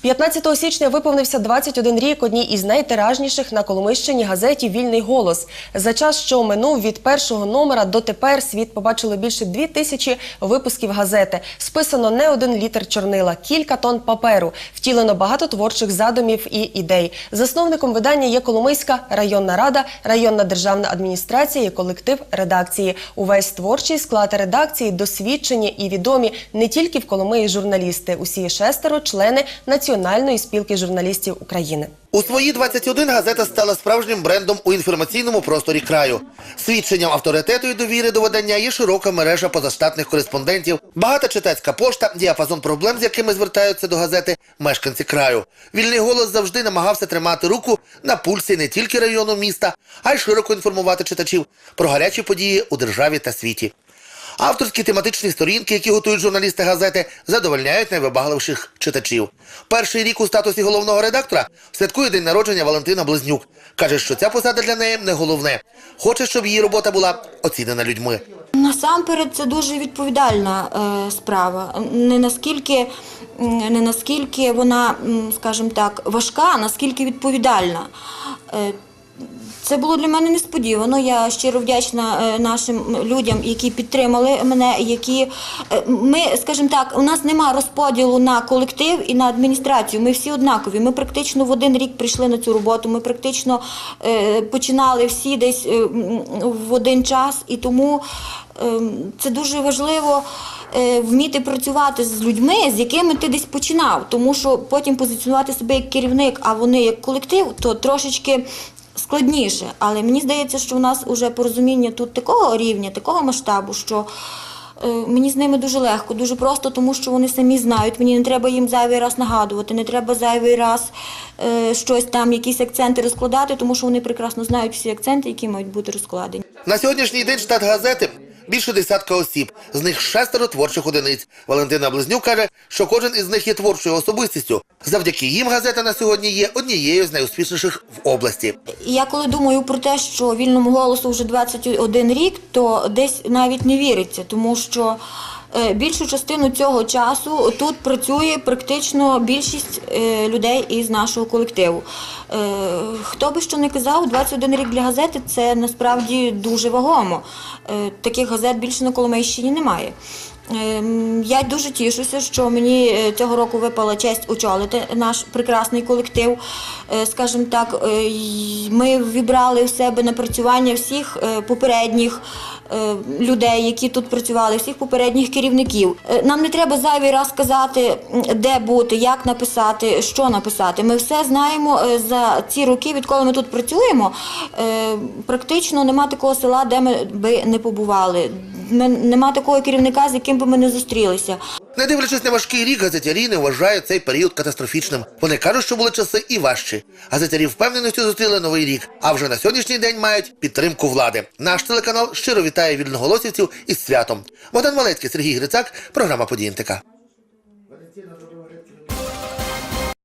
15 січня виповнився 21 рік одній із найтиражніших на Коломищині газеті Вільний голос. За час, що минув від першого номера до тепер, світ побачили більше дві тисячі випусків газети. Списано не один літр чорнила, кілька тонн паперу. Втілено багато творчих задумів і ідей. Засновником видання є Коломийська районна рада, районна державна адміністрація і колектив редакції. Увесь творчий склад редакції досвідчені і відомі не тільки в Коломиї журналісти. Усі шестеро члени Національної спілки журналістів України. У свої 21 газета стала справжнім брендом у інформаційному просторі краю. Свідченням авторитету і довіри до видання є широка мережа позаштатних кореспондентів, багата читацька пошта, діапазон проблем, з якими звертаються до газети мешканці краю. Вільний голос завжди намагався тримати руку на пульсі не тільки району міста, а й широко інформувати читачів про гарячі події у державі та світі. Авторські тематичні сторінки, які готують журналісти газети, задовольняють найвибагливших читачів. Перший рік у статусі головного редактора святкує день народження Валентина Близнюк. Каже, що ця посада для неї не головне. Хоче, щоб її робота була оцінена людьми. Насамперед, це дуже відповідальна е, справа. Не наскільки, не наскільки вона, скажімо так, важка, а наскільки відповідальна. Е, це було для мене несподівано. Я щиро вдячна е, нашим людям, які підтримали мене, які е, ми, скажімо так, у нас нема розподілу на колектив і на адміністрацію. Ми всі однакові. Ми практично в один рік прийшли на цю роботу. Ми практично е, починали всі десь в один час, і тому це дуже важливо. Вміти працювати з людьми, з якими ти десь починав, тому що потім позиціонувати себе як керівник, а вони як колектив, то трошечки складніше. Але мені здається, що у нас вже порозуміння тут такого рівня, такого масштабу, що е, мені з ними дуже легко, дуже просто, тому що вони самі знають. Мені не треба їм зайвий раз нагадувати, не треба зайвий раз е, щось там, якісь акценти розкладати, тому що вони прекрасно знають всі акценти, які мають бути розкладені. На сьогоднішній день штат газети більше десятка осіб, з них шестеро творчих одиниць. Валентина Близнюк каже, що кожен із них є творчою особистістю. Завдяки їм газета на сьогодні є однією з найуспішніших в області. Я коли думаю про те, що вільному голосу вже 21 рік, то десь навіть не віриться, тому що більшу частину цього часу тут працює практично більшість е, людей із нашого колективу. Е, Хто би що не казав, 21 рік для газети це насправді дуже вагомо. Е, Таких газет більше на Коломийщині немає. Ем, Я дуже тішуся, що мені е, цього року випала честь очолити наш прекрасний колектив. Е, Скажімо так, е, ми вібрали в себе напрацювання всіх попередніх людей, які тут працювали, всіх попередніх керівників. Нам не треба зайвий раз казати, де бути, як написати, що написати. Ми все знаємо за ці роки, відколи ми тут працюємо. Практично нема такого села, де ми би не побували. Нема такого керівника, з яким би ми не зустрілися. Не дивлячись на важкий рік, газетярі не вважають цей період катастрофічним. Вони кажуть, що були часи і важчі. Газетярі впевненістю зустріли новий рік, а вже на сьогоднішній день мають підтримку влади. Наш телеканал щиро вітає вільноголосівців із святом. Богдан Малецький, Сергій Грицак, програма «Події НТК».